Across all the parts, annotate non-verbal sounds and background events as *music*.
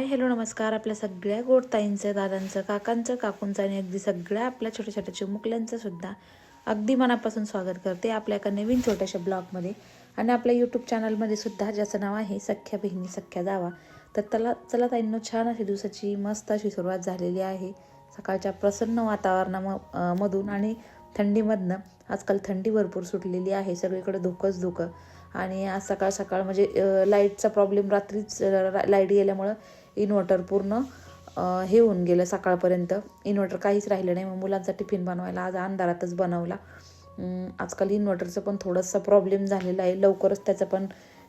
Hi hello नमस्कार. आपल्या सगळ्या गोड ताईंचं दादांचं काकांचं काकूंचं आणि अगदी सगळ्या आपल्या छोट्या छोट्या चिमुकल्यांचं सुद्धा अगदी मनापासून स्वागत करते आपल्या एका नवीन छोट्याशा ब्लॉगमध्ये. आणि आपल्या यूट्यूब चॅनलमध्ये सुद्धा ज्याचं नाव आहे सख्या बहिणी सख्या जावा तर त्याला चला ताईंनो छान अशी दिवसाची मस्त अशी सुरुवात झालेली आहे. सकाळच्या प्रसन्न वातावरणाम मधून आणि थंडीमधनं आजकाल थंडी भरपूर सुटलेली आहे. सगळीकडे धुकंच धुकं. आणि आज सकाळ सकाळ म्हणजे लाईटचा प्रॉब्लेम रात्रीच लाइट गेल्यामुळं इन्व्हर्टर पूर्ण हे होऊन गेलं सकाळपर्यंत. इन्व्हर्टर काहीच राहिलं नाही. मग मुलांचा टिफिन बनवायला आज अंधारातच बनवला. आजकाल इन्व्हर्टरचं पण थोडंसं प्रॉब्लेम झालेला आहे. लवकरच त्याचं पण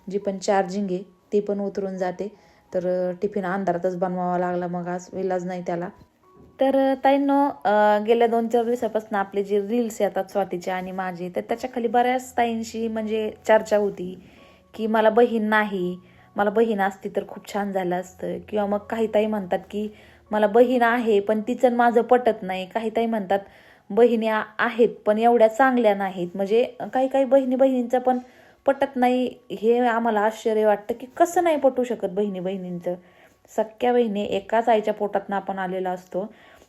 जी पण चार्जिंग आहे ती पण उतरून जाते. तर टिफिन अंधारातच बनवावा लागला मग आज. विलाज नाही त्याला. तर अ, ताईंनो गेल्या दोन चार दिवसापासून आपले जे रील्स येतात स्वातीचे आणि माझे तर त्याच्याखाली बऱ्याच ताईंशी म्हणजे चर्चा होती की मला बहीण नाही मला बहीण असती तर खूप छान झालं असतं. किंवा मग काही ताई म्हणतात की मला बहीण आहे पण तिचं माझं पटत नाही. काही ताई म्हणतात बहिणी आहेत पण एवढ्या चांगल्या नाहीत. म्हणजे काही काही बहिणी बहिणींचं पण पटत नाही. हे आम्हाला आश्चर्य वाटतं की कसं नाही पटू शकत बहिणी बहिणींचं. सख्या बहिणी एकाच आईच्या पोटातनं आपण आलेला असतो.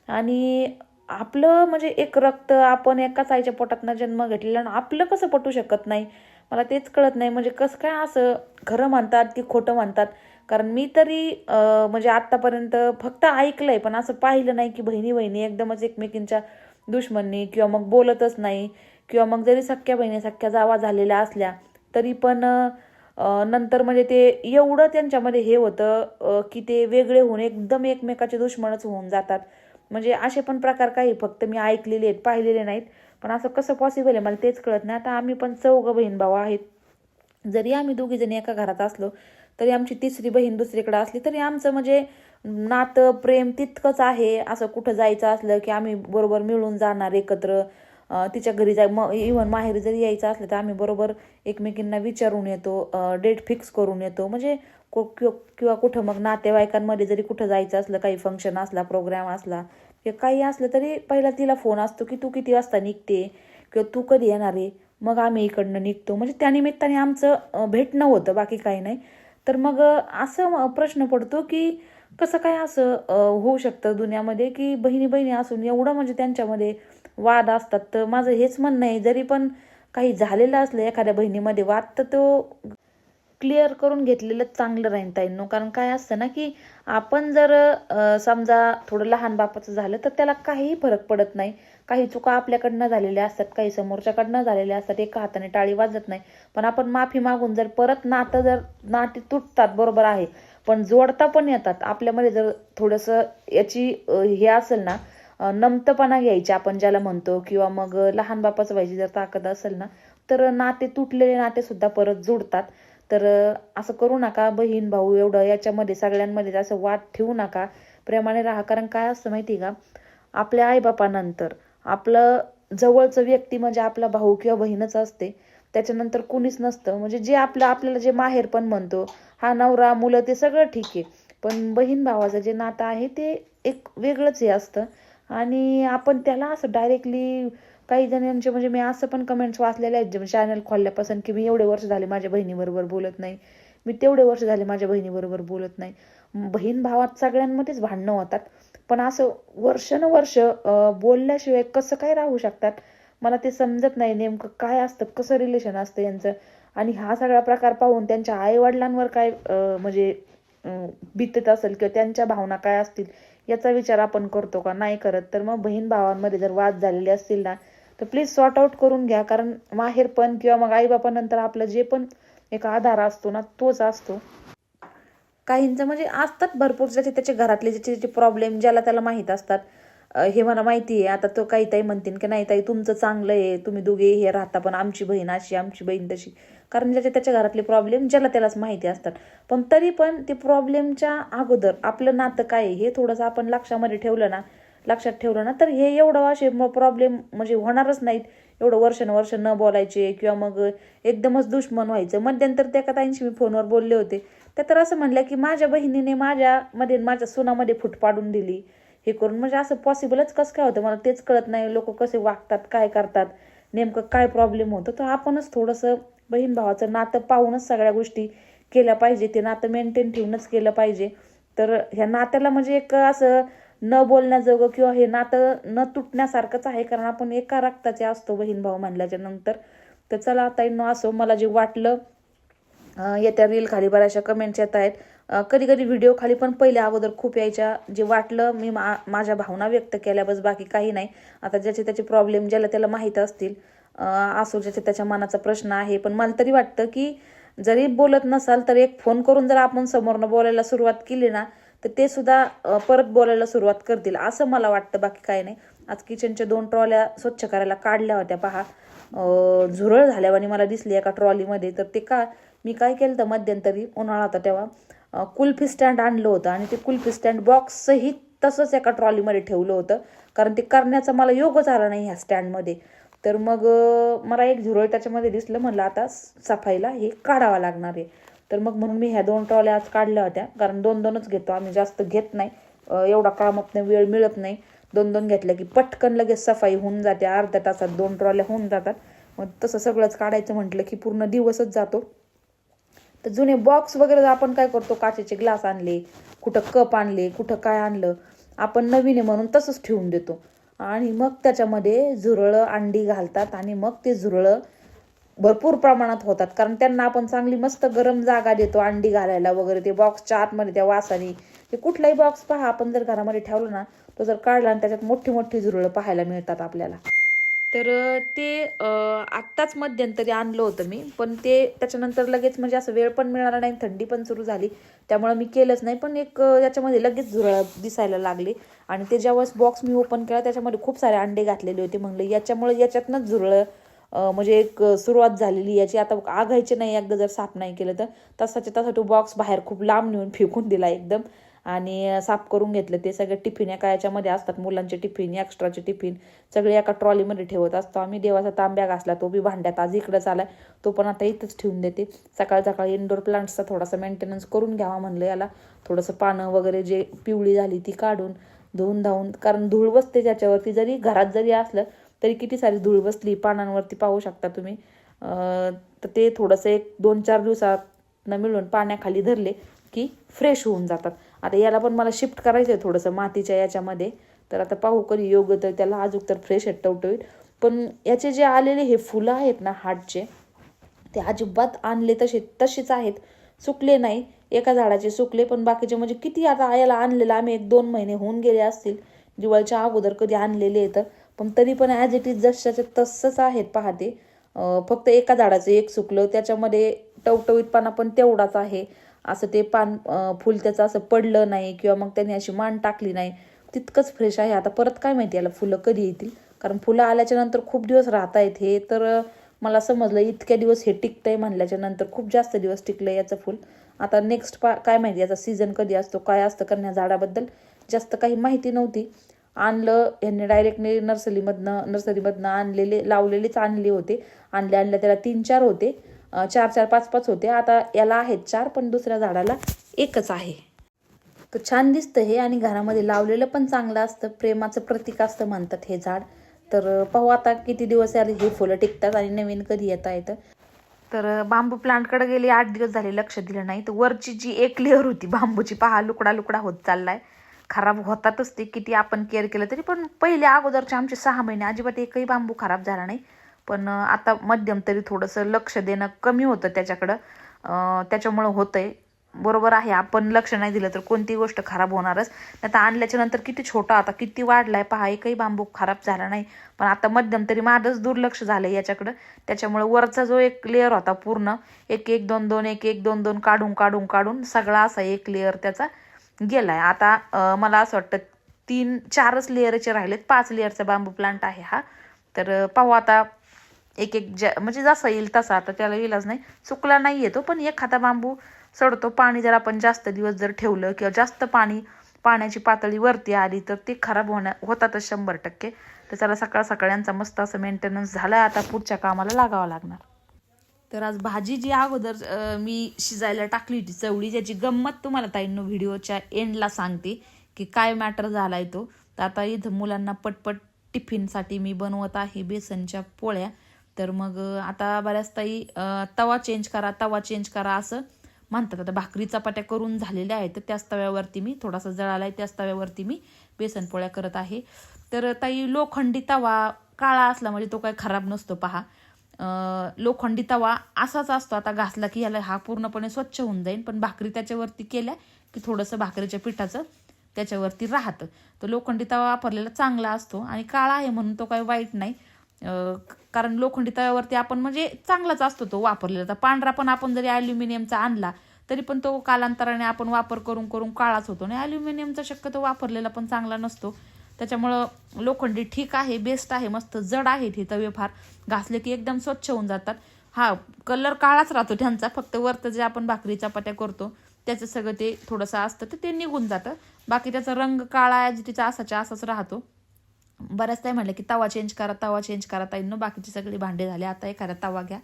आणि आपलं म्हणजे एक रक्त आपण एकाच आईच्या पोटातनं जन्म घेतलेला आणि आपलं कसं पटू शकत नाही? मला तेच कळत नाही. म्हणजे कसं काय असं खरं म्हणतात की खोटं म्हणतात? कारण मी तरी म्हणजे आत्तापर्यंत फक्त ऐकलं आहे पण असं पाहिलं नाही की बहिणी बहिणी एकदमच एकमेकींच्या दुश्मनी किंवा मग बोलतच नाही किंवा मग जरी सख्या बहिणी सख्या जावा झालेल्या असल्या तरी पण नंतर म्हणजे ते एवढं त्यांच्यामध्ये हे होतं की ते वेगळे होऊन एकदम एकमेकाचे दुश्मनच होऊन जातात. म्हणजे असे पण प्रकार काही फक्त मी ऐकलेले आहेत पाहिलेले नाहीत. पण असं कसं पॉसिबल आहे? मला तेच कळत नाही. आता आम्ही पण चौघं बहीण भाऊ आहेत. जरी आम्ही दोघी जणी एका घरात असलो तरी आमची तिसरी बहीण दुसरीकडे असली तरी आमचं म्हणजे नातं प्रेम तितकंच आहे. असं कुठं जायचं असलं की आम्ही बरोबर मिळून जाणार एकत्र. तिच्या घरी जाय म इव्हन माहेरी जरी यायचं असलं तर आम्ही बरोबर एकमेकींना विचारून येतो डेट फिक्स करून येतो. म्हणजे को- किंवा किंवा कुठं मग नातेवाईकांमध्ये जरी कुठं जायचं असलं काही फंक्शन असला प्रोग्राम असला किंवा काही असलं तरी पहिला तिला फोन असतो की तू किती वाजता निघते किंवा तू कधी येणार आहे? मग आम्ही इकडनं निघतो. म्हणजे त्यानिमित्ताने आमचं भेटणं होतं बाकी काही नाही. तर मग असं प्रश्न पडतो की कसं काय असं होऊ शकतं दुनियामध्ये की बहिणी बहिणी असून एवढं म्हणजे त्यांच्यामध्ये वाद असतात. तर माझं हेच म्हणणं आहे. जरी पण काही झालेलं असलं एखाद्या बहिणीमध्ये वाद तर तो क्लिअर करून घेतलेलं चांगलं राहीन ताईंनो. कारण काय असतं ना की आपण जर समजा थोडं लहान बापाचं झालं तर त्याला काहीही फरक पडत नाही. काही चुका आपल्याकडनं झालेल्या असतात काही समोरच्याकडनं झालेल्या असतात एका हाताने टाळी वाजत नाही. पण आपण माफी मागून जर परत नातं जर नाती तुटतात बरोबर आहे. पण जोडता पण येतात. आपल्यामध्ये जर थोडंसं याची हे असेल ना नमतपणा घ्यायची आपण ज्याला म्हणतो किंवा मग लहान बापाचं व्हायची जर ताकद असेल ना तर नाते तुटलेले नाते सुद्धा परत जुडतात. तर असं करू नका बहीण भाऊ एवढं याच्यामध्ये सगळ्यांमध्ये असं वाद ठेवू नका. प्रेमाने राहा. कारण काय असतं माहिती आहे का? आपल्या आईबापानंतर आपलं जवळचं व्यक्ती म्हणजे आपला भाऊ किंवा बहीणच असते. त्याच्यानंतर कुणीच नसतं. म्हणजे जे आपलं आपल्याला जे माहेर पण म्हणतो हा नवरा मुलं ते सगळं ठीक. आहे पण बहीण भावाचं जे नातं आहे ते एक वेगळंच हे असतं. आणि आपण त्याला असं डायरेक्टली काही जणांचे म्हणजे मी असं पण कमेंट्स वाचलेले आहेत जे म्हणजे चॅनल खोलल्यापासून की मी एवढे वर्ष झाले माझ्या बहिणीबरोबर बोलत नाही. मी तेवढे वर्ष झाले माझ्या बहिणीबरोबर बोलत नाही. बहीण भावात सगळ्यांमध्येच भांडणं होतात. पण असं वर्षानुवर्ष बोलल्याशिवाय कसं काय राहू शकतात? मला ते समजत नाही नेमकं काय असतं? कसं रिलेशन असतं यांचं? आणि हा सगळा प्रकार पाहून त्यांच्या आईवडिलांवर काय म्हणजे बितत असेल किंवा त्यांच्या भावना काय असतील याचा विचार आपण करतो का? नाही करत. तर मग बहीण भावांमध्ये जर वाद झालेले असतील ना तर प्लीज सॉर्ट आउट करून घ्या. कारण माहेर पण किंवा मग आईबापानंतर आपलं जे पण एक आधार असतो ना तोच असतो. काहींचं म्हणजे असतात भरपूर ज्याचे त्याचे घरातले ज्याचे ज्याचे प्रॉब्लेम ज्याला त्याला माहीत असतात. हे मला माहिती आहे. आता तो काही ताई म्हणतील की नाही ताई तुमचं चांगलं आहे. तुम्ही दोघे हे राहता पण आमची बहीण अशी आमची बहीण तशी. कारण ज्याचे त्याच्या घरातले प्रॉब्लेम ज्याला त्यालाच माहिती असतात. पण तरी पण ते प्रॉब्लेमच्या अगोदर आपलं नातं काय हे थोडंसं आपण लक्षामध्ये ठेवलं ना लक्षात ठेवलं ना तर हे एवढं असे प्रॉब्लेम म्हणजे होणारच नाहीत. एवढं वर्षानुवर्ष न बोलायचे किंवा मग एकदमच दुश्मन व्हायचं. मध्यंतर त्या एका मी फोनवर बोलले होते. त्या तर असं म्हणल्या की माझ्या बहिणीने माझ्यामध्ये माझ्या सुनामध्ये फूट पाडून दिली. हे करून म्हणजे असं पॉसिबलच कसं काय होतं? मला तेच कळत नाही. लोक कसे वागतात काय करतात? नेमकं काय प्रॉब्लेम होतं? तर आपणच थोडंसं बहीण भावाचं नातं पाहूनच सगळ्या गोष्टी केल्या पाहिजे. ते नातं मेंटेन ठेवूनच केलं पाहिजे. तर ह्या नात्याला म्हणजे एक असं न बोलण्याजोगं किंवा हे नातं न तुटण्यासारखंच आहे कारण आपण एका रक्ताचे असतो बहीण भाऊ म्हणल्याच्या नंतर. तर चला आता न असो मला जे वाटलं येत्या रील खाली बऱ्याचशा कमेंट्स येत आहेत. कधी कधी व्हिडिओ खाली पण पहिल्या अगोदर खूप यायच्या. जे वाटलं मी मा माझ्या भावना व्यक्त केल्या बस बाकी काही नाही. आता ज्याचे त्याचे प्रॉब्लेम ज्याला त्याला माहीत असतील असो ज्याच्या त्याच्या मनाचा प्रश्न आहे. पण मला तरी वाटतं की जरी बोलत नसाल तर एक फोन करून जर आपण समोरनं बोलायला सुरुवात केली ना तर ते सुद्धा परत बोलायला सुरुवात करतील. असं मला वाटतं बाकी काही नाही. आज किचनच्या दोन ट्रॉल्या स्वच्छ करायला काढल्या होत्या. पहा झुरळ झाल्यावानी मला दिसली एका ट्रॉलीमध्ये तर ते का मी काय केलं तर मध्यंतरी उन्हाळा होता तेव्हा कुल्फी स्टँड आणलं होतं आणि ते कुल्फी स्टँड बॉक्सही तसंच एका ट्रॉलीमध्ये ठेवलं होतं. कारण ते करण्याचा मला योगच आला नाही ह्या स्टँडमध्ये तर मग मला एक झुरळ त्याच्यामध्ये दिसलं. म्हणलं आता सफाईला हे काढावं लागणार आहे. तर मग म्हणून मी ह्या दोन ट्रॉल्या आज काढल्या होत्या. कारण दोन दोनच घेतो. आम्ही जास्त घेत नाही. एवढा एवढा नाही वेळ मिळत नाही. दोन दोन घेतल्या की पटकन लगेच सफाई होऊन जाते. अर्ध्या तासात दोन ट्रॉल्या होऊन जातात. मग तसं सगळंच काढायचं म्हटलं की पूर्ण दिवसच जातो. तर जुने बॉक्स वगैरे आपण काय करतो? काचेचे ग्लास आणले कुठं कप आणले कुठं काय आणलं आपण नवीन आहे म्हणून तसंच ठेवून देतो. आणि मग त्याच्यामध्ये झुरळं अंडी घालतात आणि मग ते झुरळं भरपूर प्रमाणात होतात. कारण त्यांना आपण चांगली मस्त गरम जागा देतो अंडी घालायला वगैरे ते बॉक्सच्या आतमध्ये त्या वासाने. ते कुठलाही बॉक्स पहा आपण जर घरामध्ये ठेवलं ना तो जर काढला आणि त्याच्यात मोठी मोठी झुरळं पाहायला मिळतात आपल्याला. तर ते आत्ताच मध्यंतरी आणलं होतं मी. पण ते त्याच्यानंतर लगेच म्हणजे असं वेळ पण मिळाला नाही थंडी पण सुरू झाली. त्यामुळे मी केलंच नाही. पण एक त्याच्यामध्ये लगेच झुरळ दिसायला लागले. आणि ते ज्यावेळेस बॉक्स मी ओपन केला त्याच्यामध्ये खूप सारे अंडे घातलेले होते. म्हणलं याच्यामुळे याच्यातनंच झुरळं म्हणजे एक सुरुवात झालेली याची. आता आघायचे नाही एकदा जर साफ नाही केलं तर. तसाच्या तसा तो बॉक्स बाहेर खूप लांब नेऊन फेकून दिला एकदम. आणि साफ करून घेतलं. ते सगळे टिफिन एका याच्यामध्ये असतात. मुलांचे टिफिन एक्स्ट्राचे टिफिन सगळे एका ट्रॉलीमध्ये ठेवत असतो. आम्ही देवाचा तांब्या घासला. तो बी भांड्यात आज इकडंच आला तो पण आता इथंच ठेवून देते. सकाळ सकाळी इंडोर प्लांट्सचा थोडासा मेंटेनन्स करून घ्यावा म्हणलं याला. थोडंसं पानं वगैरे जे पिवळी झाली ती काढून धुवून धावून. कारण धूळ बसते त्याच्यावरती. जरी घरात जरी असलं तरी किती सारी धूळ बसली पानांवरती पाहू शकता तुम्ही. तर ते थोडंसं एक दोन चार दिवसात न मिळून पाण्याखाली धरले की फ्रेश होऊन जातात. आता याला पण मला शिफ्ट करायचं आहे थोडंसं मातीच्या याच्यामध्ये. तर आता पाहू कधी योग्य तर त्याला अजून तर फ्रेश आहेत टवटवीत. पण याचे जे आलेले हे फुलं आहेत ना हार्टचे ते अजिबात आणले तसे तसेच आहेत. सुकले नाही. एका झाडाचे सुकले पण बाकीचे म्हणजे किती आता याला आणलेलं आम्ही एक दोन महिने होऊन गेले असतील. दिवाळीच्या अगोदर कधी आणलेले आहेत पण तरी पण ॲज इट इज जशाचे तसंच आहेत पाहते फक्त एका झाडाचं एक सुकलं त्याच्यामध्ये टवटवीतपणा पण तेवढाच आहे. असं ते पान फुल त्याचं असं पडलं नाही किंवा मग त्याने अशी मान टाकली नाही. तितकंच फ्रेश आहे. आता परत काय माहिती याला फुलं कधी येतील? कारण फुलं आल्याच्यानंतर खूप दिवस राहता येत हे. तर मला समजलं इतक्या दिवस हे टिकतंय म्हणल्याच्या नंतर खूप जास्त दिवस टिकलं याचं फुल. आता नेक्स्ट पा काय माहिती याचा सीझन कधी असतो काय असतं कारण या झाडाबद्दल जास्त काही माहिती नव्हती. आणलं यांनी डायरेक्टली नर्सरीमधनं नर्सरीमधनं आणलेले लावलेलेच आणले होते. आणले आणले त्याला तीन चार होते. चार चार पाच पाच होते. आता याला आहेत चार पण दुसऱ्या झाडाला एकच आहे. तर छान दिसतं हे आणि घरामध्ये लावलेलं पण चांगलं असतं. प्रेमाचं प्रतीक असतं म्हणतात हे झाड. तर पाहू आता किती दिवस याला हे फुलं टिकतात आणि नवीन कधी येता येतं. तर बांबू प्लांटकडे गेले आठ दिवस झाले लक्ष दिलं नाही. तर वरची जी एक लेअर होती बांबूची पहा लुकडा लुकडा होत चाललाय. खराब होतातच ते किती आपण केअर केलं तरी. पण पहिले अगोदरचे आमचे सहा महिने अजिबात एकही बांबू खराब झाला नाही. पण आता मध्यम तरी थोडंसं लक्ष देणं कमी होतं त्याच्याकडं. त्याच्यामुळं होतं आहे बरोबर आहे आपण लक्ष नाही दिलं तर कोणती गोष्ट खराब होणारच. आता आणल्याच्या नंतर किती छोटा आता किती वाढलाय पहा एकही बांबू खराब झाला नाही. पण आता मध्यम तरी माझंच दुर्लक्ष झालं याच्याकडं. त्याच्यामुळे वरचा जो एक लेअर होता पूर्ण एक एक दोन दोन एक एक दोन दोन काढून काढून काढून सगळा असा एक लेअर त्याचा. गेलाय. आता मला असं वाटतं तीन चारच लेअरचे राहिलेत. पाच लेअरचा बांबू प्लांट आहे हा. तर पाहू आता एक एक ज्या म्हणजे जसा येईल तसा. आता त्याला इलाज नाही. चुकला नाही येतो पण एखादा बांबू सडतो. पाणी जर आपण जास्त दिवस जर ठेवलं किंवा जास्त पाणी पाण्याची पातळी वरती आली तर ते खराब होण्या होतातच शंभर टक्के. तर त्याला सकाळ सकाळ्यांचा मस्त असं मेंटेनन्स झाला आता पुढच्या कामाला लागावं लागणार. तर आज भाजी जी अगोदर मी शिजायला टाकली होती चवळी त्याची गंमत तुम्हाला ताईंनो व्हिडिओच्या एंडला सांगते की काय मॅटर झालाय तो. तर आता इथं मुलांना पटपट टिफिनसाठी मी बनवत आहे बेसनच्या पोळ्या. तर मग आता बऱ्याच ताई तवा चेंज करा तवा चेंज करा असं म्हणतात. आता भाकरी चपात्या करून झालेल्या आहेत तर त्याच तव्यावरती मी थोडासा जळाला आहे त्याच तव्यावरती मी बेसन पोळ्या करत आहे. तर ताई लोखंडी तवा काळा असला म्हणजे तो काय खराब नसतो पहा. लोखंडी तवा असाच असतो. आता घासला की ह्याला हा पूर्णपणे स्वच्छ होऊन जाईल पण भाकरी त्याच्यावरती केल्या की थोडंसं भाकरीच्या पिठाचं त्याच्यावरती राहतं. तर लोखंडी तवा वापरलेला चांगला असतो आणि काळा आहे म्हणून तो काही वाईट नाही. कारण लोखंडी तव्यावरती आपण म्हणजे चांगलाच असतो तो वापरलेला. तर पांढरा पण आपण जरी ॲल्युमिनियमचा आणला तरी पण तो कालांतराने आपण वापर करून करून काळाच होतो. आणि ॲल्युमिनियमचा शक्यतो वापरलेला पण चांगला नसतो. त्याच्यामुळं लोखंडी ठीक आहे बेस्ट आहे मस्त जड आहेत हे तवे फार. घासले की एकदम स्वच्छ होऊन जातात. हा कलर काळाच राहतो त्यांचा. फक्त वरतं जे आपण भाकरी चपात्या करतो त्याचं सगळं ते थोडंसं असतं तर ते निघून जातं. बाकी त्याचा रंग काळा तिचा असाच्या असाच राहतो. बऱ्याच ताई म्हटलं की तवा चेंज करा तवा चेंज करा ताईंनो. बाकीचे सगळे भांडे झाले. आता एखादा तवा घ्या.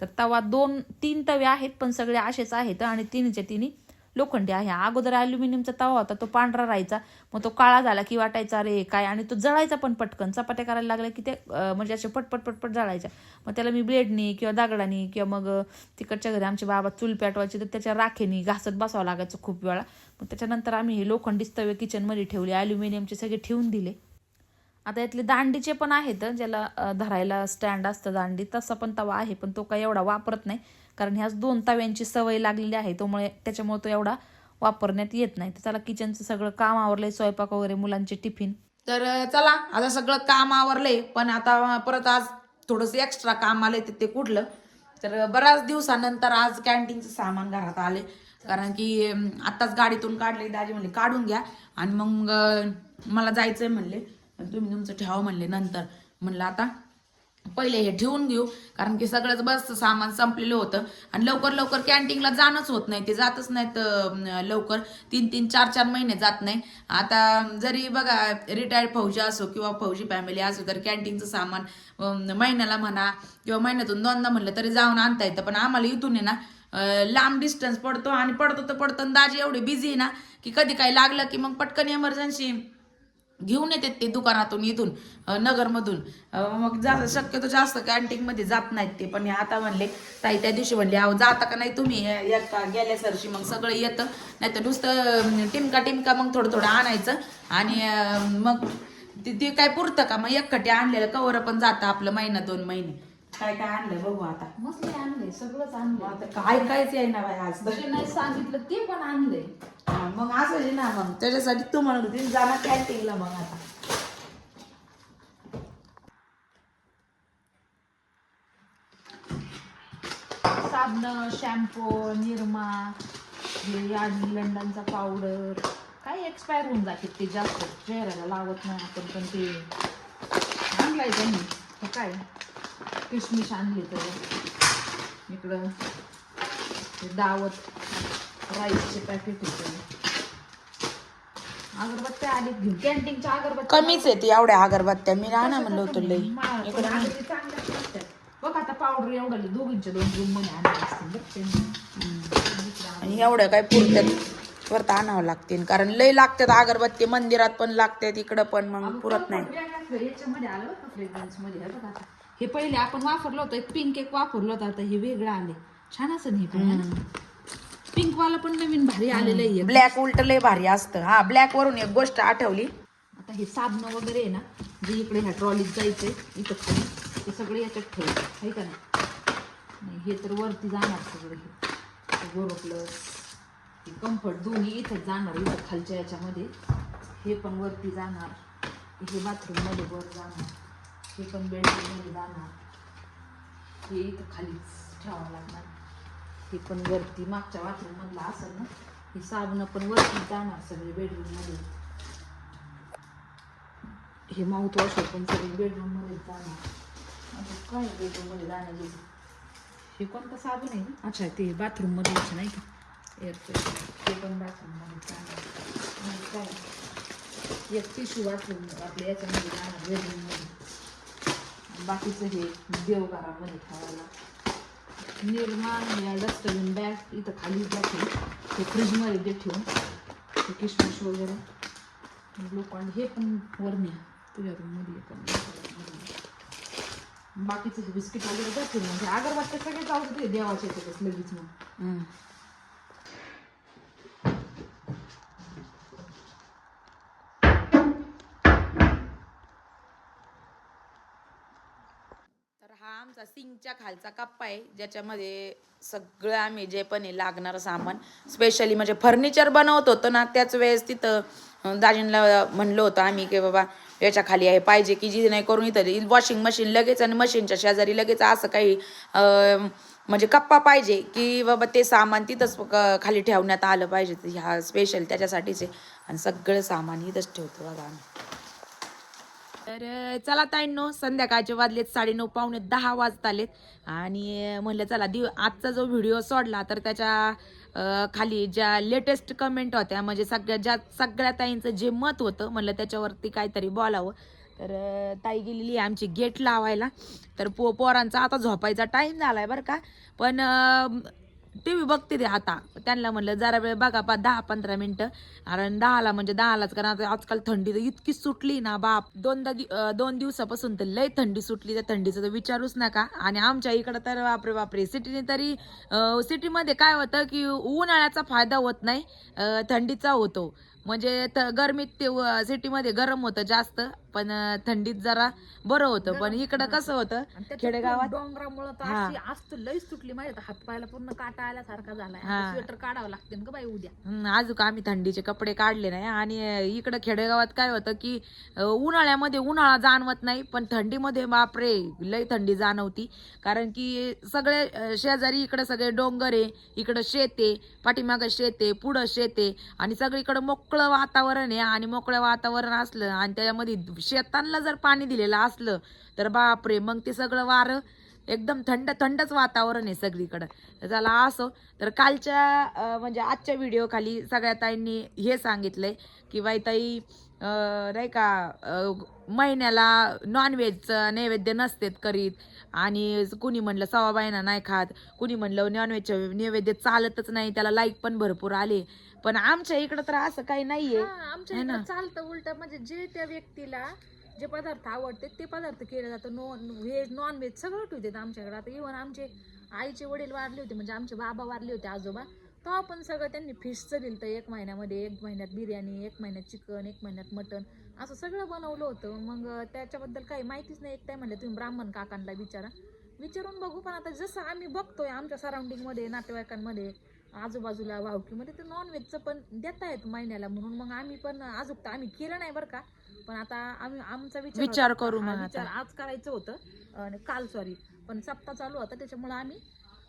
तर तवा दोन तीन तवे आहेत पण सगळे असेच आहेत आणि तिन्हीच्या तिन्ही लोखंडी आहे. अगोदर अल्युमिनियमचा तवा होता तो पांढरा राहायचा. मग तो काळा झाला की वाटायचा अरे काय? आणि तो जळायचा पण पटकन. चपात्या करायला लागल्या की ते म्हणजे असे पटपट पटपट जळायच्या. मग त्याला मी ब्लेडनी किंवा दागडानी किंवा मग तिकडच्या घरी आमचे बाबा चूल पेटवायचे तर त्याच्या राखेनी घासत बसावं लागायचं खूप वेळा. मग त्याच्यानंतर आम्ही हे लोखंडीच तवे किचनमध्ये ठेवले ॲल्युमिनियमचे सगळे ठेवून दिले. आता यातले दांडीचे पण आहेत ज्याला धरायला स्टँड असतं दांडी तसा पण तवा आहे पण तो काही एवढा वापरत नाही. कारण ह्याच दोन तव्यांची सवय लागलेली आहे त्यामुळे त्याच्यामुळे तो एवढा वापरण्यात येत नाही. तर त्याला किचनचं सगळं काम आवरलंय स्वयंपाक वगैरे मुलांचे टिफिन तर चला आता सगळं काम आवरलंय पण आता परत आज थोडंसं एक्स्ट्रा काम आले तर ते कुठलं? तर बऱ्याच दिवसानंतर आज कॅन्टीनचं सामान घरात आले कारण की आताच आत्ताच गाडीतून काढले दाजी म्हणले काढून घ्या. आणि मग मला जायचंय म्हणले. तुम्ही तुमचं ठेवा म्हणले नंतर. म्हणलं आता पहिले हे ठेवून घेऊ कारण की सगळंच बस सामान संपलेलं होतं. आणि लवकर लवकर कॅन्टीनला जाणंच होत नाही ते जातच नाहीत लवकर. तीन तीन चार चार महिने जात नाही. आता जरी बघा रिटायर्ड फौजी असो किंवा फौजी फॅमिली असो तर कॅन्टीनचं सामान महिन्याला म्हणा किंवा महिन्यातून दोनदा म्हणलं तरी जाऊन आणता येतं. पण आम्हाला इथून आहे ना लांब डिस्टन्स पडतो आणि पडतो तर पडतो. दाजी एवढी बिझी आहे ना की कधी काही लागलं की मग पटकन इमर्जन्सी घेऊन येतात ते दुकानातून इथून नगरमधून. मग जास्त शक्यतो जास्त कॅन्टीन मध्ये जात नाहीत ते. पण आता म्हणले ताई त्या दिवशी म्हणले अहो जाता का नाही तुम्ही? का गेल्या सरशी मग सगळं येतं. नाही तर नुसतं टिमका टिमका मग थोडं थोडं आणायचं. आणि मग ते ते काय पुरतं का? मग एकखटे आणलेलं कवर पण जातं आपलं महिना दोन महिने. काय काय आणलं बघू आता. मस्त आणले सगळंच आणलं आता काय कायच आहे ना बाई आज. जे नाही सांगितलं ते पण आणलंय. मग असं आहे ना मग त्याच्यासाठी तू म्हणत होती जाणार कॅन्टीनला मग आता. साबण शॅम्पू निरमा हे आणि लंडनचा पावडर. काय एक्सपायर होऊन जाते ते जास्त. चेहऱ्याला लावत नाही आपण पण ते आणलंय त्यांनी. हे काय? किशमिश आणली तर. इकडं दावत. राईसचे पॅकेट अगरबत्त्या आली. घेऊन कॅन्टीनच्या अगरबत्त्या. कमीच आहे ती एवढ्या अगरबत्त्या. मी राहणार म्हणलं होतं लई. मा- पण अगदी चांगल्याच नसतात. बघ आता पावडर एवढं दोघींच्या दोन रूममध्ये आणले असतील बघ त्यांनी. आणि एवढ्या काय पुरत्यात परत आणावं लागतील. कारण लई लागतात अगरबत्ती. मंदिरात पण लागतात इकडं पण. मग पुरत नाही. वेगळ्या याच्यामध्ये आलं बरं का फ्रेग्रन्समध्ये. हे बघ आता. हे पहिले आपण वापरलं होतं एक पिंक एक वापरलं होतं आता हे वेगळं आले छान असं हे पण पिंक वाला पण नवीन भारी आलेलं आहे ब्लॅक उलट लय भारी असतं. हा ब्लॅक वरून एक गोष्ट आठवली. आता हे साबणं वगैरे आहे ना जे इकडे ह्या ट्रॉलीत जायचंय इथं ते सगळे याच्यात ठेव आहे का नाही? हे तर वरती जाणार सगळं. हे गोरो प्लस हे कम्फर्ट दोन्ही इथंच जाणार इथं खालच्या याच्यामध्ये. हे पण वरती जाणार. हे बाथरूममध्ये वर जाणार. हे पण बेडरूममध्ये जाणार. हे इथं खालीच ठेवावं लागणार. हे पण वरती मागच्या बाथरूम मधला असेल ना हे साबण पण वरती जाणार सगळे बेडरूममध्ये. हे माउथ वॉश पण सगळे बेडरूममध्ये जाणार. आता काय बेडरूममध्ये जाण्याचे हे? कोणता साबण आहे? ना अच्छा ते बाथरूममध्ये यायचं नाही का? एअरचं ते पण बाथरूममध्ये जाणार. आणि काय? एक बाथरूम आपल्या याच्यामध्ये जाणार बेडरूममध्ये. बाकीचं हे देवघरामध्ये ठेवायला. निर्माण या डस्टबिन बॅग इथं खाली टाकून ते फ्रीजमध्ये ते ठेवून ते किशमिश वगैरे लोखंड हे पण वरण्या तुझ्या रूममध्ये पण बाकीचं बिस्किट वगैरे जातील म्हणजे अगरबत्त्या सगळे जाऊ ते देवाचे येतात लगेच मग. सिंगच्या खालचा कप्पा आहे ज्याच्यामध्ये सगळं आम्ही जे पण आहे लागणारं सामान स्पेशली म्हणजे फर्निचर बनवत होतो ना त्याच वेळेस तिथं दाजींना म्हणलं होतं आम्ही की बाबा याच्या खाली आहे पाहिजे की जी नाही करून इथं वॉशिंग मशीन लगेच आणि मशीनच्या शेजारी लगेच असं काही म्हणजे कप्पा पाहिजे की बाबा ते सामान तिथंच खाली ठेवण्यात आलं पाहिजे ह्या स्पेशल त्याच्यासाठीच. आहे आणि सगळं सामान इथंच ठेवतो बघा आम्ही. तर चला ताईंनो संध्याकाळचे वाजलेत साडेनऊ पावणे दहा वाजत आलेत आणि म्हणलं चला दिव आजचा जो व्हिडिओ सोडला तर त्याच्याखाली ज्या लेटेस्ट कमेंट होत्या म्हणजे सगळ्या ज्या सगळ्या ताईंचं जे मत होतं म्हणलं त्याच्यावरती काहीतरी बोलावं. तर ताई गेलेली आहे आमची गेट लावायला. तर पो पोरांचा आता झोपायचा टाईम झाला आहे बरं का. पण टी व्ही बघते ते आता. त्यांना म्हणलं जरा वेळ बघा पा दहा पंधरा मिनटं. कारण दहाला म्हणजे दहालाच कारण आता आजकाल थंडी तर इतकी सुटली ना बाप. दोनदा दि- दोन दिवसापासून तर लय थंडी सुटली. त्या थंडीचं तर विचारूच नका. आणि आमच्या इकडं तर बापरे बापरे सिटीने तरी सिटीमध्ये काय होतं की उन्हाळ्याचा फायदा होत नाही थंडीचा होतो. म्हणजे त गरमीत ते सिटीमध्ये गरम होतं जास्त पण थंडीत जरा बरं होतं. पण इकडं कसं होतं खेडेगावात डोंगरामुळं तर हा. आज लईच सुटली माहिती हात पायाला पूर्ण काटा आल्यासारखा झालाय. हा. स्वेटर काढावं लागते ना ग बाई उद्या. हम्म, अजून आम्ही थंडीचे कपडे काढले नाही. आणि इकडं खेडेगावात काय होतं की अं, उन्हाळ्यामध्ये उन्हाळा जाणवत नाही पण थंडीमध्ये बापरे लई थंडी जाणवती. कारण की सगळे अं, शेजारी इकडे सगळे डोंगर आहे इकडं शेत आहे पाठीमागं शेत आहे पुढं शेत आहे. आणि सगळीकडं मोकळं मोकळं वातावरण आहे आणि मोकळं वातावरण असलं आणि त्याच्यामध्ये शेतांना जर पाणी दिलेलं असलं तर बापरे मग ते सगळं वारं एकदम थंड थंडच वातावरण आहे सगळीकडं. झाला चला असो तर कालच्या म्हणजे आजच्या व्हिडिओ खाली सगळ्या ताईंनी हे सांगितलंय की बाई ताई नाही का महिन्याला नॉनव्हेजचं नैवेद्य नसतेत करीत. आणि कुणी म्हणलं सवा बायना नाही खात. कुणी म्हणलं नॉनव्हेजचं नैवेद्य चालतच नाही. त्याला लाईक पण भरपूर आले. पण आमच्या इकडं तर असं काही नाहीये. आमच्या? इकडे चालतं उलट. म्हणजे जे त्या व्यक्तीला जे पदार्थ आवडते ते पदार्थ केले जातं. नॉन व्हेज नॉन व्हेज सगळं ठेवतात आमच्याकडे. आता इव्हन आमचे आईचे वडील वारले होते. म्हणजे आमचे बाबा वारले होते आजोबा. तेव्हा पण सगळं त्यांनी फिशचं दिलं तर एक महिन्यामध्ये एक महिन्यात बिर्याणी एक महिन्यात चिकन एक महिन्यात मटन असं सगळं बनवलं होतं. मग त्याच्याबद्दल काही माहितीच नाही. एक टाइम म्हणलं तुम्ही ब्राह्मण काकांना विचारा. विचारून बघू पण आता जसं आम्ही बघतोय आमच्या सराउंडिंगमध्ये नातेवाईकांमध्ये आजूबाजूला वावकीमध्ये तर नॉनव्हेजचं पण देता येत महिन्याला. म्हणून मग आम्ही पण अजून तर आम्ही केलं नाही बरं का. पण आता आम्ही आमचा विचार विचार करू विचार. आज करायचं होतं. आणि काल सॉरी पण सप्ताह चालू होता. त्याच्यामुळे आम्ही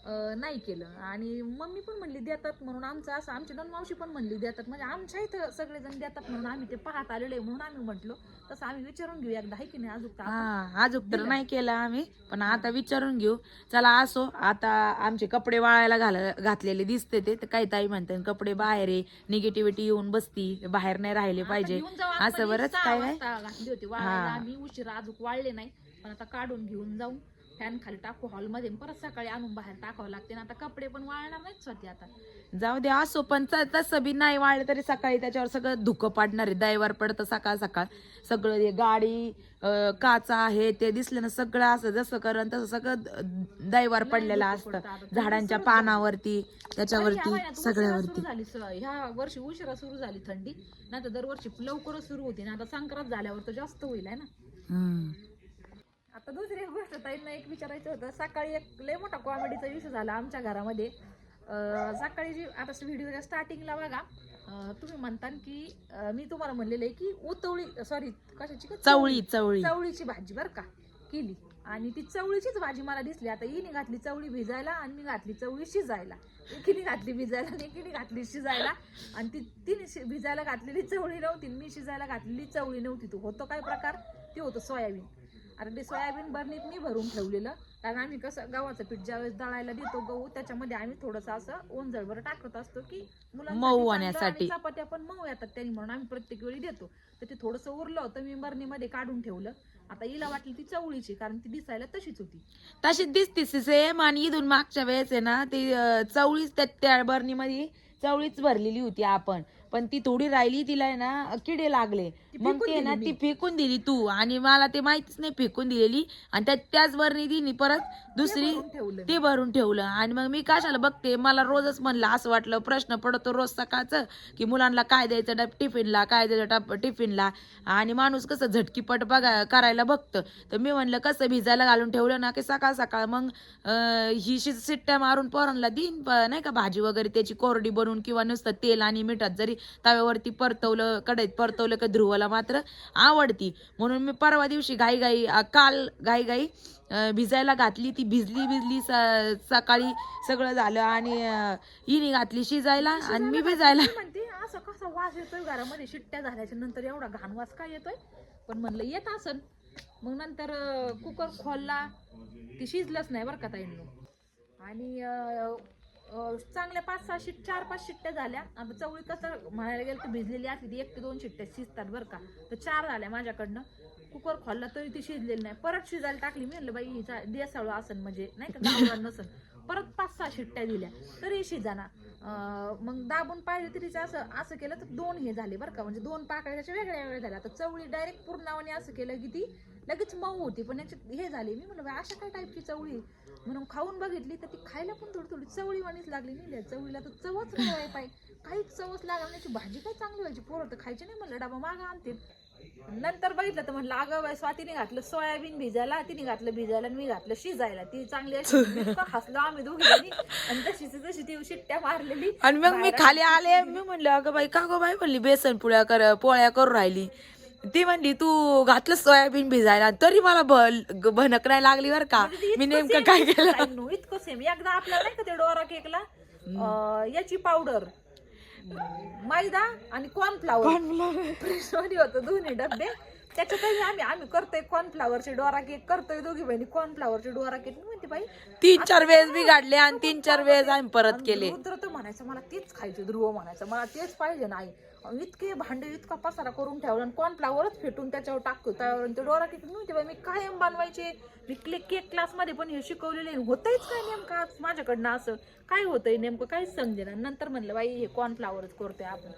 नाही केलं. आणि मम्मी पण म्हणली देतात म्हणून आमचं असं आमची दोन मावशी पण म्हणली देतात. म्हणजे आमच्या इथं सगळेजण देतात म्हणून आम्ही ते पाहत आलेलो म्हणून आम्ही म्हटलो. तसं आम्ही विचारून घेऊ एकदा आहे की नाही? अजून हा अजून तर. नाही केलं आम्ही पण आता विचारून घेऊ. चला असो. आता आमचे कपडे वाळायला घाल घातलेले दिसते ते. तर काही ताई म्हणतात कपडे बाहेर आहे निगेटिव्हिटी येऊन बसती बाहेर नाही राहिले पाहिजे. असं. बरंच काय घातली होती वाळायला. आम्ही उशिरा अजून वाळले नाही पण आता काढून घेऊन जाऊ. फॅन खाली टाकू हॉलमध्ये परत सकाळी आणून बाहेर टाकावं लागते. आणि आता कपडे पण वाळणार नाहीत स्वतः आता. जाऊ दे असो पण तसं बी नाही वाळलं तरी सकाळी त्याच्यावर सगळं धुकं पाडणार आहे. दैवार पडतं सकाळ सकाळ. सगळं हे गाडी काचा हे ते दिसलं ना सगळं असं जसं करण तसं सगळं दैवार पडलेलं असतं. झाडांच्या. पानावरती त्याच्यावरती सगळ्यावरती. ह्या वर्षी उशिरा सुरू झाली थंडी. नाही तर दरवर्षी लवकरच सुरू होती. ना आता संक्रांत झाल्यावर तर जास्त होईल आहे ना. आता दुसरी एक गोष्ट ताईंना एक विचारायचं होतं. सकाळी एक लय मोठा कॉमेडीचा विषय झाला आमच्या घरामध्ये. सकाळी जी आता व्हिडिओच्या स्टार्टिंगला बघा. तुम्ही म्हणता की मी तुम्हाला म्हणलेलं आहे की उतवळी सॉरी कशाची? चवळी चवळी. चवळीची भाजी बरं का केली. आणि ती चवळीचीच भाजी मला दिसली. आता हिने घातली चवळी भिजायला आणि मी घातली चवळी शिजायला. एकीने घातली भिजायला आणि एकीने घातली शिजायला. आणि ती तिने भिजायला घातलेली चवळी नव्हती मी शिजायला घातलेली चवळी नव्हती. तो होतो काय प्रकार? ते होतं सोयाबीन. ते सोयाबीन बरणीत मी भरून ठेवलेलं. कारण आम्ही कसं गव्हाचं पीठ ज्यावेळेस दळायला देतो गहू त्याच्यामध्ये आम्ही थोडंसं असं ओंजळभर टाकत असतो की मऊ होण्यासाठी. चपात्या पण मऊ येतात त्यांनी म्हणून आम्ही प्रत्येक वेळी देतो. तर ते थोडंसं उरलं होतं मी बरणीमध्ये काढून ठेवलं. आता हिला वाटली ती चवळीची कारण ती दिसायला तशीच होती. तशीच दिसते सेम आणि इथून मागच्या वेळेस आहे ना ती चवळीच त्या त्या बरणीमध्ये चवळीच भरलेली होती आपण. पण ती थोडी राहिली तिला आहे ना किडे लागले. मग ते ना ती फेकून दिली तू. आणि मला ते माहितीच नाही फेकून दिलेली. आणि त्या त्याच वरणी तिने परत दुसरी ते भरून ठेवलं आणि मग मी कशाला बघते मला रोजच म्हणलं असं वाटलं प्रश्न पडतो रोज सकाळचं की मुलांना काय द्यायचं डब टिफिनला काय द्यायचं डब टिफिनला. आणि माणूस कसं झटकीपट बघा करायला बघतं. तर मी म्हणलं कसं भिजायला घालून ठेवलं ना की सकाळ सकाळ मग ही शि सिट्ट्या मारून पोरांना देईन नाही का भाजी वगैरे त्याची कोरडी बनवून किंवा नुसतं तेल आणि मिठात जरी तव्यावरती परतवलं कढईत परतवलं का ध्रुवाला मात्र आवडती. म्हणून मी परवा दिवशी घाई घाई काल घाई घाई भिजायला घातली. ती भिजली भिजली सकाळी सगळं झालं आणि हिने घातली शिजायला आणि मी भिजायला. म्हणते असं कसा वास येतोय घरामध्ये? शिट्ट्या झाल्याच्यानंतर एवढा घाण वास काय येतोय? पण म्हणलं येत असन. मग नंतर कुकर खोलला. ती शिजलंच नाही बरं का ताईंनो. आणि चांगल्या पाच सहा शिट चार पाच शिट्ट्या झाल्या. आता चवळी कसं म्हणायला गेलं तर भिजलेली असली ती एक ते दोन शिट्ट्या शिजतात बरं का. तर चार झाल्या माझ्याकडनं. कुकर खोलला तरी ती शिजलेली नाही. परत शिजायला टाकली. मी म्हणलं बाई हिचा देसाळू असन म्हणजे नाही का गावरान नसन. परत पाच सहा शिट्ट्या दिल्या. तरी शिजाना. अं, मग दाबून पाहिजे तरीच असं असं केलं तर दोन हे झाले बरं का. म्हणजे दोन पाकळ्या त्याच्या वेगळ्या वेगळ्या झाल्या. आता चवळी डायरेक्ट पूर्णावाने असं केलं की ती लगेच मऊ होती. पण याच्यात हे झाले. मी म्हणलं अशा काय टाईपची चवळी म्हणून खाऊन बघितली तर ती खायला पण थोडी थोडी चवळी वाणीच लागली नाही. चवळीला तर चवच नाही पाय. काहीच चवच लागली नाही. ती भाजी काय चांगली व्हायची? पोरं तर खायची नाही म्हणलं. डबा मागा आणतील नंतर बघितलं तर म्हणलं अगं बाई स्वातीने घातलं सोयाबीन भिजायला तिने घातलं भिजायला आणि मी घातलं शिजायला. ती चांगली अशी *laughs* हसलो आम्ही दोघी. आणि तशीच तशी ती शिट्ट्या मारलेली. आणि मग मी खाली आले. मी म्हणलं अगं बाई का गं बाई? म्हणली बेसन पोळ्या कर पोळ्या करून राहिली. ती म्हणली तू घातलं सोयाबीन भिजायला तरी मला भ- भनक नाही लागली बरं का. म्हणजे मी इतकं नेमकं same काय केलं? इतकं सेम एकदा आपल्याला नाही का ते डोरा केकला? अं, याची पावडर मैदा आणि कॉर्नफ्लावर फ्रेशवाली होतं दोन्ही डबे त्याच्यातही आम्ही आम्ही करतोय कॉर्नफ्लावरचे डोरा केक करतोय दोघी बहिणी कॉर्नफ्लावरचे डोरा केक. मी म्हणते बाई तीन चार वेळेस बिघडले आणि तीन चार वेळेस आम्ही परत केले. रुद्र तर म्हणायचं मला तेच खायचे ध्रुव म्हणायचं मला तेच पाहिजे नाही. इतके भांडे इतका पसारा करून ठेवला आणि कॉर्नफ्लावरच फेटून त्याच्यावर टाकतो त्यावर ते डोरा केक म्हणते बाई. मी कायम बनवायचे. मी क्ले केक क्लासमध्ये पण हे शिकवलेले होतंयच काय नेमकं आज माझ्याकडनं असं. काय होतंय नेमकं? काहीच समजेना. नंतर म्हणलं बाई हे कॉर्नफ्लावरच करतोय आपण.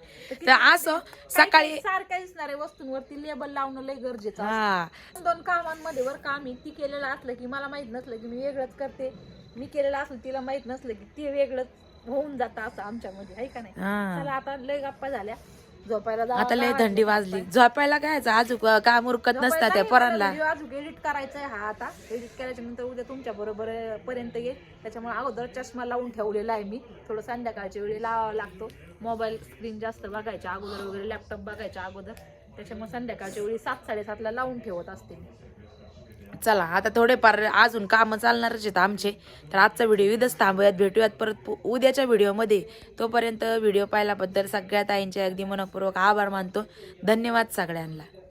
तर असं सकाळी सारख्या दिसणाऱ्या वस्तूंवरती. लेबल लावणं लय गरजेचं असतं. हा. दोन कामांमध्ये वर काम ती केलेलं असलं की मला माहीत नसलं की मी वेगळंच करते. मी केलेलं असलं तिला माहीत नसलं की ते वेगळंच होऊन जातं असं आमच्यामध्ये. आहे का नाही? हा. चला आता लय गप्पा झाल्या. झोपायला आता लय? थंडी वाजली. झोपायला काय अजून काम उरकत नसतात त्या पोरांना. एडिट करायचा आहे हा आता. एडिट केल्याच्यानंतर उद्या तुमच्या बरोबर पर्यंत येईल त्याच्यामुळे अगोदर चष्मा लावून ठेवलेला आहे मी. थोडं संध्याकाळच्या वेळी लावावा लागतो. मोबाईल स्क्रीन जास्त बघायच्या अगोदर वगैरे लॅपटॉप बघायच्या अगोदर. त्याच्यामुळे संध्याकाळच्या वेळी सात साडेसातला लावून ठेवत असते मी. चला आता थोडेफार अजून कामं चालणारच आहेत आमचे. तर आजचा व्हिडिओ इथंच थांबूयात. भेटूयात परत उद्याच्या व्हिडिओमध्ये. तोपर्यंत व्हिडिओ पाहिल्याबद्दल सगळ्या ताईंचे अगदी मनपूर्वक आभार मानतो. धन्यवाद सगळ्यांना.